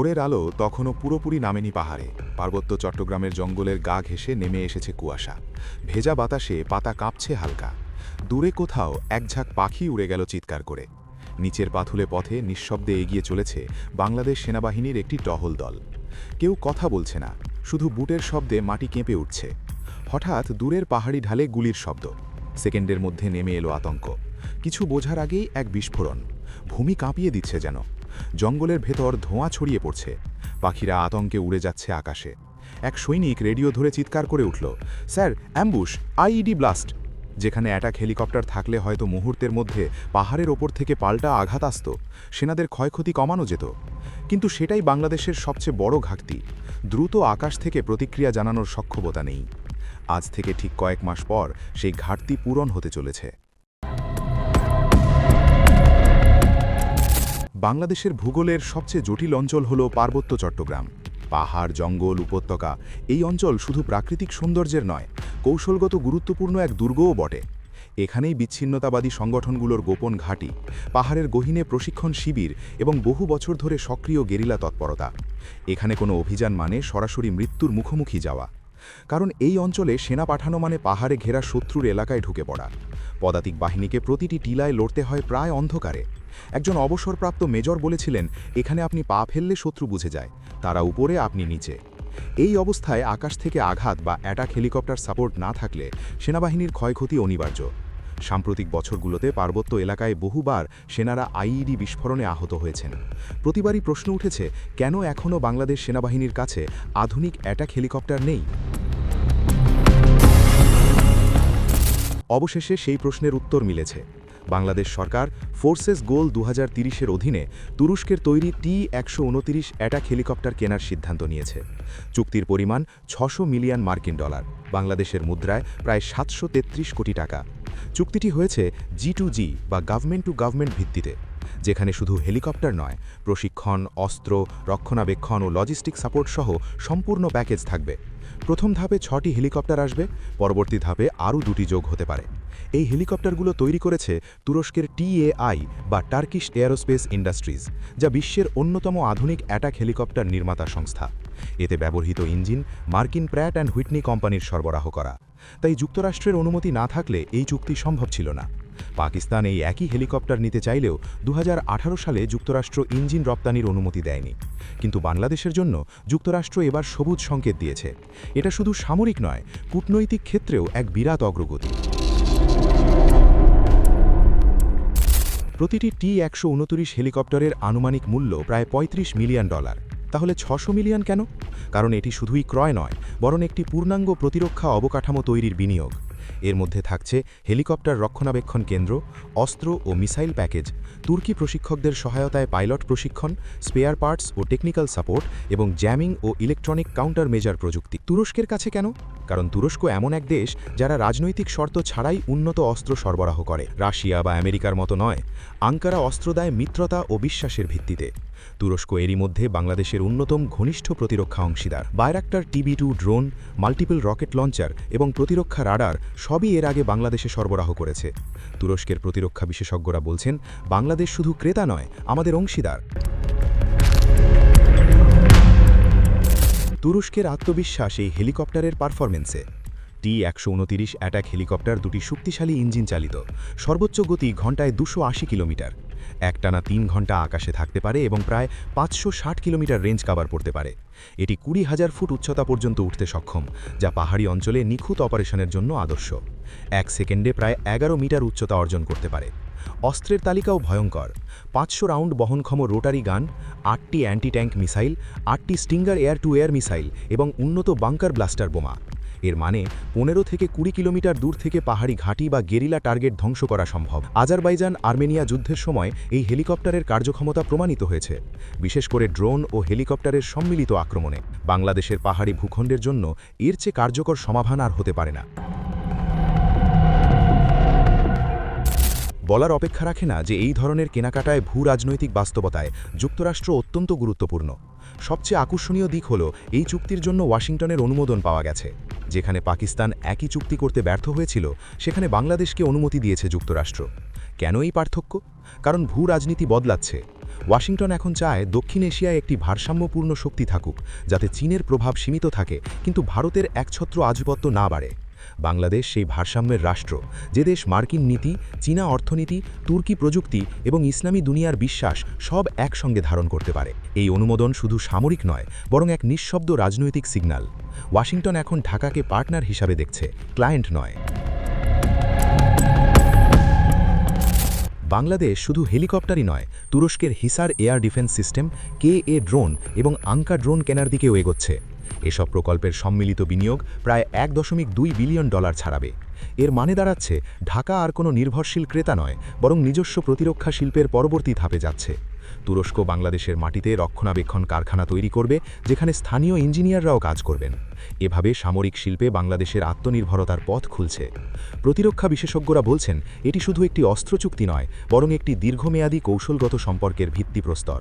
ভোরের আলো তখনও পুরোপুরি নামেনি পাহাড়ে। পার্বত্য চট্টগ্রামের জঙ্গলের গা ঘেঁষে নেমে এসেছে কুয়াশা। ভেজা বাতাসে পাতা কাঁপছে হালকা। দূরে কোথাও এক ঝাঁক পাখি উড়ে গেল চিৎকার করে। নিচের পাথুলে পথে নিঃশব্দে এগিয়ে চলেছে বাংলাদেশ সেনাবাহিনীর একটি টহল দল। কেউ কথা বলছে না, শুধু বুটের শব্দে মাটি কেঁপে উঠছে। হঠাৎ দূরের পাহাড়ি ঢালে গুলির শব্দ। সেকেন্ডের মধ্যে নেমে এলো আতঙ্ক। কিছু বোঝার আগেই এক বিস্ফোরণ। ভূমি কাঁপিয়ে দিচ্ছে যেন। জঙ্গলের ভেতর ধোঁয়া ছড়িয়ে পড়ছে। পাখিরা আতঙ্কে উড়ে যাচ্ছে আকাশে। এক সৈনিক রেডিও ধরে চিৎকার করে উঠল, স্যার, অ্যাম্বুশ, আইইডি ব্লাস্ট! যেখানে অ্যাটাক হেলিকপ্টার থাকলে হয়তো মুহূর্তের মধ্যে পাহাড়ের ওপর থেকে পাল্টা আঘাত আসত, সেনাদের ক্ষয়ক্ষতি কমানো যেত। কিন্তু সেটাই বাংলাদেশের সবচেয়ে বড় ঘাটতি। দ্রুত আকাশ থেকে প্রতিক্রিয়া জানানোর সক্ষমতা নেই। আজ থেকে ঠিক কয়েক মাস পর সেই ঘাটতি পূরণ হতে চলেছে। বাংলাদেশের ভূগোলের সবচেয়ে জটিল অঞ্চল হল পার্বত্য চট্টগ্রাম। পাহাড়, জঙ্গল, উপত্যকা, এই অঞ্চল শুধু প্রাকৃতিক সৌন্দর্যের নয়, কৌশলগত গুরুত্বপূর্ণ এক দুর্গও বটে। এখানেই বিচ্ছিন্নতাবাদী সংগঠনগুলোর গোপন ঘাঁটি, পাহাড়ের গহীনে প্রশিক্ষণ শিবির এবং বহু বছর ধরে সক্রিয় গেরিলা তৎপরতা। এখানে কোনো অভিযান মানে সরাসরি মৃত্যুর মুখোমুখি যাওয়া। কারণ এই অঞ্চলে সেনা পাঠানো মানে পাহাড়ে ঘেরা শত্রুর এলাকায় ঢুকে পড়া। পদাতিক বাহিনীকে প্রতিটি টিলায় লড়তে হয় প্রায় অন্ধকারে। একজন অবসরপ্রাপ্ত মেজর বলেছিলেন, এখানে আপনি পা ফেললে শত্রু বুঝে যায়, তারা উপরে, আপনি নিচে। এই অবস্থায় আকাশ থেকে আঘাত বা অ্যাটাক হেলিকপ্টার সাপোর্ট না থাকলে সেনাবাহিনীর ক্ষয়ক্ষতি অনিবার্য। সাম্প্রতিক বছরগুলোতে পার্বত্য এলাকায় বহুবার সেনারা আইইডি বিস্ফোরণে আহত হয়েছেন। প্রতিবারই প্রশ্ন উঠেছে, কেন এখনও বাংলাদেশ সেনাবাহিনীর কাছে আধুনিক অ্যাটাক হেলিকপ্টার নেই? অবশেষে সেই প্রশ্নের উত্তর মিলেছে। বাংলাদেশ সরকার ফোর্সেস গোল দু হাজার অধীনে তুরস্কের তৈরি টি একশো উনতিরিশ অ্যাটাক হেলিকপ্টার কেনার সিদ্ধান্ত নিয়েছে। চুক্তির পরিমাণ ছশো মিলিয়ন মার্কিন ডলার। বাংলাদেশের মুদ্রায় প্রায় সাতশো তেত্রিশ কোটি টাকা। চুক্তিটি হয়েছে জি টু জি বা গভর্নমেন্ট টু গভর্নমেন্ট ভিত্তিতে, যেখানে শুধু হেলিকপ্টার নয়, প্রশিক্ষণ, অস্ত্র, রক্ষণাবেক্ষণ ও লজিস্টিক সাপোর্ট সহ সম্পূর্ণ প্যাকেজ থাকবে। প্রথম ধাপে ছটি হেলিকপ্টার আসবে, পরবর্তী ধাপে আরও দুটি যোগ হতে পারে। এই হেলিকপ্টারগুলো তৈরি করেছে তুরস্কের টিএআই বা টার্কিশ এয়ারোস্পেস ইন্ডাস্ট্রিজ, যা বিশ্বের অন্যতম আধুনিক অ্যাটাক হেলিকপ্টার নির্মাতা সংস্থা। এতে ব্যবহৃত ইঞ্জিন, মার্কিন প্র্যাট অ্যান্ড হুইটনি কোম্পানির সরবরাহ করা। তাই যুক্তরাষ্ট্রের অনুমতি না থাকলে এই চুক্তি সম্ভব ছিল না। পাকিস্তান এই একই হেলিকপ্টার নিতে চাইলেও দু হাজার আঠারো সালে যুক্তরাষ্ট্র ইঞ্জিন রপ্তানির অনুমতি দেয়নি। কিন্তু বাংলাদেশের জন্য যুক্তরাষ্ট্র এবার সবুজ সংকেত দিয়েছে। এটা শুধু সামরিক নয়, কূটনৈতিক ক্ষেত্রেও এক বিরাট অগ্রগতি। প্রতিটি টি একশো উনত্রিশ হেলিকপ্টারের আনুমানিক মূল্য প্রায় ৩৫ মিলিয়ন ডলার। তাহলে ছশো মিলিয়ন কেন? কারণ এটি শুধুই ক্রয় নয়, বরং একটি পূর্ণাঙ্গ প্রতিরক্ষা অবকাঠামো তৈরির বিনিয়োগ। এর মধ্যে থাকছে হেলিকপ্টার রক্ষণাবেক্ষণ কেন্দ্র, অস্ত্র ও মিসাইল প্যাকেজ, তুর্কি প্রশিক্ষকদের সহায়তায় পাইলট প্রশিক্ষণ, স্পেয়ার পার্টস ও টেকনিক্যাল সাপোর্ট এবং জ্যামিং ও ইলেকট্রনিক কাউন্টার মেজার প্রযুক্তি। তুরস্কের কাছে কেন? কারণ তুরস্ক এমন এক দেশ যারা রাজনৈতিক শর্ত ছাড়াই উন্নত অস্ত্র সরবরাহ করে। রাশিয়া বা আমেরিকার মতো নয়, আঙ্কারা অস্ত্র দেয় মিত্রতা ও বিশ্বাসের ভিত্তিতে। তুরস্ক এরই মধ্যে বাংলাদেশের অন্যতম ঘনিষ্ঠ প্রতিরক্ষা অংশীদার। Bayraktar TB two drone, multiple rocket launcher এবং প্রতিরক্ষা রাডার সবই এর আগে বাংলাদেশে সরবরাহ করেছে। তুরস্কের প্রতিরক্ষা বিশেষজ্ঞরা বলছেন, বাংলাদেশ শুধু ক্রেতা নয়, আমাদের অংশীদার। তুরস্কের আত্মবিশ্বাস এই হেলিকপ্টারের পারফরমেন্সে টি একশো উনতিরিশ অ্যাটাক হেলিকপ্টার দুটি শক্তিশালী ইঞ্জিন চালিত। সর্বোচ্চ গতি ঘন্টায় দুশো কিলোমিটার। একটানা তিন ঘণ্টা আকাশে থাকতে পারে এবং প্রায় পাঁচশো ষাট কিলোমিটার রেঞ্জ কাভার করতে পারে। এটি কুড়ি হাজার ফুট উচ্চতা পর্যন্ত উঠতে সক্ষম, যা পাহাড়ি অঞ্চলে নিখুঁত অপারেশনের জন্য আদর্শ। এক সেকেন্ডে প্রায় এগারো মিটার উচ্চতা অর্জন করতে পারে। অস্ত্রের তালিকাও ভয়ঙ্কর। পাঁচশো রাউন্ড বহনক্ষম রোটারি গান, আটটি অ্যান্টি ট্যাঙ্ক মিসাইল, আটটি Stinger air to air missile এবং উন্নত বাংকার ব্লাস্টার বোমা। এর মানে পনেরো থেকে কুড়ি কিলোমিটার দূর থেকে পাহাড়ি ঘাঁটি বা গেরিলা টার্গেট ধ্বংস করা সম্ভব। আজারবাইজান আর্মেনিয়া যুদ্ধের সময় এই হেলিকপ্টারের কার্যক্ষমতা প্রমাণিত হয়েছে, বিশেষ করে ড্রোন ও হেলিকপ্টারের সম্মিলিত আক্রমণে। বাংলাদেশের পাহাড়ি ভূখণ্ডের জন্য এর চেয়ে কার্যকর সমাধান আর হতে পারে না। বলার অপেক্ষা রাখে না যে এই ধরনের কেনাকাটায় ভূ রাজনৈতিক বাস্তবতায় যুক্তরাষ্ট্র অত্যন্ত গুরুত্বপূর্ণ। সবচেয়ে আকর্ষণীয় দিক হল এই চুক্তির জন্য ওয়াশিংটনের অনুমোদন পাওয়া গেছে। যেখানে পাকিস্তান একই চুক্তি করতে ব্যর্থ হয়েছিল, সেখানে বাংলাদেশকে অনুমতি দিয়েছে যুক্তরাষ্ট্র। কেন এই পার্থক্য? কারণ ভূ রাজনীতি বদলাচ্ছে। ওয়াশিংটন এখন চায় দক্ষিণ এশিয়ায় একটি ভারসাম্যপূর্ণ শক্তি থাকুক, যাতে চীনের প্রভাব সীমিত থাকে, কিন্তু ভারতের একছত্র আধিপত্য না বাড়ে। বাংলাদেশ সেই ভারসাম্যের রাষ্ট্র, যে দেশ মার্কিন নীতি, চীনা অর্থনীতি, তুর্কি প্রযুক্তি এবং ইসলামী দুনিয়ার বিশ্বাস সব একসঙ্গে ধারণ করতে পারে। এই অনুমোদন শুধু সামরিক নয়, বরং এক নিঃশব্দ রাজনৈতিক সিগন্যাল। ওয়াশিংটন এখন ঢাকাকে পার্টনার হিসাবে দেখছে, ক্লায়েন্ট নয়। বাংলাদেশ শুধু হেলিকপ্টারই নয়, তুরস্কের Hisar air defence system, K A drone এবং আঙ্কা ড্রোন কেনার দিকেও এগোচ্ছে। এসব প্রকল্পের সম্মিলিত বিনিয়োগ প্রায় এক দশমিক দুই বিলিয়ন ডলার ছাড়াবে। এর মানে দাঁড়াচ্ছে, ঢাকা আর কোনো নির্ভরশীল ক্রেতা নয়, বরং নিজস্ব প্রতিরক্ষা শিল্পের পরবর্তী ধাপে যাচ্ছে। তুরস্ক বাংলাদেশের মাটিতে রক্ষণাবেক্ষণ কারখানা তৈরি করবে, যেখানে স্থানীয় ইঞ্জিনিয়াররাও কাজ করবেন। এভাবে সামরিক শিল্পে বাংলাদেশের আত্মনির্ভরতার পথ খুলছে। প্রতিরক্ষা বিশেষজ্ঞরা বলছেন, এটি শুধু একটি অস্ত্র চুক্তি নয়, বরং একটি দীর্ঘমেয়াদী কৌশলগত সম্পর্কের ভিত্তিপ্রস্তর।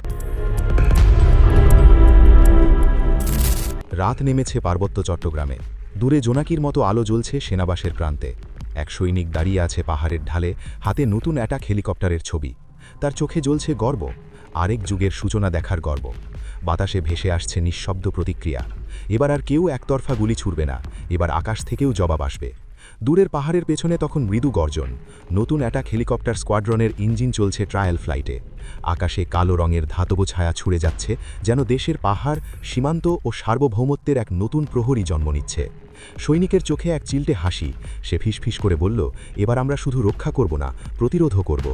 রাত নেমেছে পার্বত্য চট্টগ্রামে। দূরে জোনাকির মতো আলো জ্বলছে সেনাবাসের প্রান্তে। এক সৈনিক দাঁড়িয়ে আছে পাহাড়ের ঢালে, হাতে নতুন অ্যাটাক হেলিকপ্টারের ছবি। তার চোখে জ্বলছে গর্ব, আরেক যুগের সূচনা দেখার গর্ব। বাতাসে ভেসে আসছে নিঃশব্দ প্রতিক্রিয়া। এবার আর কেউ একতরফা গুলি ছুড়বে না, এবার আকাশ থেকেও জবাব আসবে। দূরের পাহাড়ের পেছনে তখন মৃদু গর্জন। নতুন অ্যাটাক হেলিকপ্টার স্কোয়াড্রনের ইঞ্জিন চলছে ট্রায়াল ফ্লাইটে। আকাশে কালো রঙের ধাতব ছায়া ছুড়ে যাচ্ছে, যেন দেশের পাহাড়, সীমান্ত ও সার্বভৌমত্বের এক নতুন প্রহরী জন্ম নিচ্ছে। সৈনিকের চোখে এক চিলটে হাসি। সে ফিসফিস করে বলল, এবার আমরা শুধু রক্ষা করব না, প্রতিরোধও করব।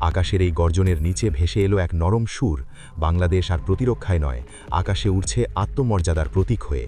আকাশের এই গর্জনের নিচে ভেসে এলো এক নরম সুর। বাংলাদেশ আর প্রতিরক্ষায় নয়, আকাশে উঠছে আত্মমর্যাদার প্রতীক হয়ে।